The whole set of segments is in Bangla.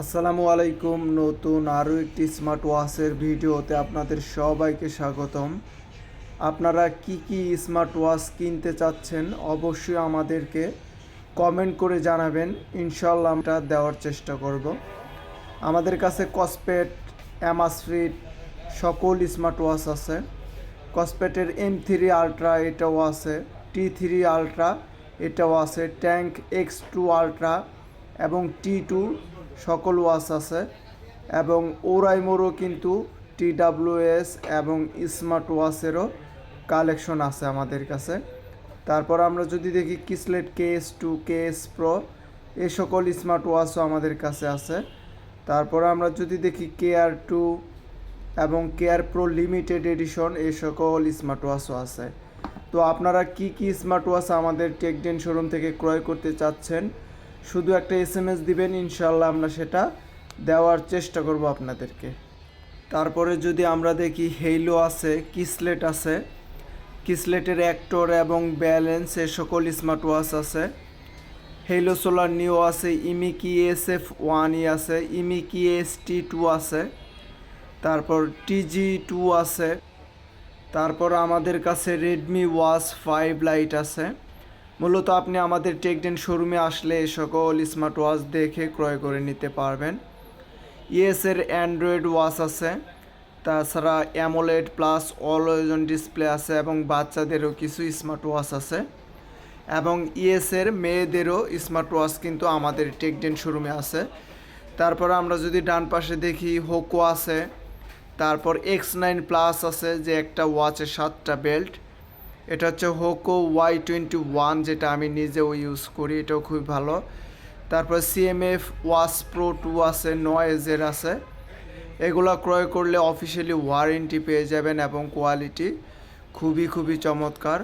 আসসালামু আলাইকুম। নতুন আরও একটি স্মার্ট ওয়াচের ভিডিওতে আপনাদের সবাইকে স্বাগতম। আপনারা কি কি স্মার্ট ওয়াচ কিনতে চাচ্ছেন অবশ্যই আমাদেরকে কমেন্ট করে জানাবেন। ইনশাল্লাহ আমরা দেওয়ার চেষ্টা করব। আমাদের কাছে কসপেট অ্যামাসফ্রিট সকল স্মার্ট ওয়াচ আছে। কসপেটের এম থ্রি আলট্রা এটাও আছে টি থ্রি আলট্রা এটাও আছে ট্যাঙ্ক এক্স টু আলট্রা এবং টি টু সকল ওয়াচ আছে। এবং ওরাইমোরও কিন্তু টি এস এবং স্মার্ট ওয়াচেরও কালেকশন আছে আমাদের কাছে। তারপর আমরা যদি দেখি Kieslect K S two K S pro, এ সকল স্মার্ট ওয়াচও আমাদের কাছে আছে। তারপর আমরা যদি দেখি কে আর টু এবং কেয়ার প্রো লিমিটেড এডিশন, এ সকল স্মার্ট ওয়াচও আছে। তো আপনারা কি কি স্মার্ট ওয়াচ আমাদের টেকডেন শোরুম থেকে ক্রয় করতে চাচ্ছেন? শুধু একটা এস এম এস দিবেন ইনশাল্লাহ আমরা সেটা দেওয়ার চেষ্টা করব আপনাদেরকে। তারপরে যদি আমরা দেখি হেইলো আছে কিসলেট আছে কিসলেটের অ্যাক্টর এবং ব্যালেন্স এ সকল স্মার্ট ওয়াচ আছে। হেইলো সোলার নিও আছে ইমিকি এস এফ ওয়ানই আছে ইমিকি এস টি টু আছে। তারপর টিজি টু আছে। তারপর আমাদের কাছে রেডমি ওয়াচ ফাইভ লাইট আছে। মূলত আপনি আমাদের টেকডেন শোরুমে আসলে সকল স্মার্ট ওয়াচ দেখে ক্রয় করে নিতে পারবেন। ইএসের অ্যান্ড্রয়েড ওয়াচ আছে। তাছাড়া অ্যামোলেড প্লাস অলওয়েজন ডিসপ্লে আছে এবং বাচ্চাদেরও কিছু স্মার্ট ওয়াচ আছে। এবং ইএসের মেয়েদেরও স্মার্ট ওয়াচ কিন্তু আমাদের টেকডেন শোরুমে আছে। তারপর আমরা যদি ডান পাশে দেখি হোকো আছে। তারপর এক্স নাইন প্লাস আছে যে একটা ওয়াচের সাতটা বেল্ট এটা হচ্ছে হোকো ওয়াই টোয়েন্টি ওয়ান যেটা আমি নিজেও ইউজ করি, এটাও খুবই ভালো। তারপর সিএমএফ ওয়াচ প্রো টু আছে নয়েজের আছে। এগুলো ক্রয় করলে অফিসিয়ালি ওয়ারেন্টি পেয়ে যাবেন এবং কোয়ালিটি খুবই খুবই চমৎকার।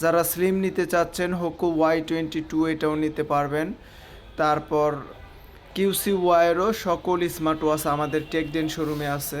যারা স্লিম নিতে চাচ্ছেন হোকো ওয়াই টোয়েন্টি টু এটাও নিতে পারবেন। তারপর কিউসি ওয়াইয়েরও সকল স্মার্ট ওয়াচ আমাদের টেকডেন শোরুমে আছে।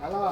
হ্যালো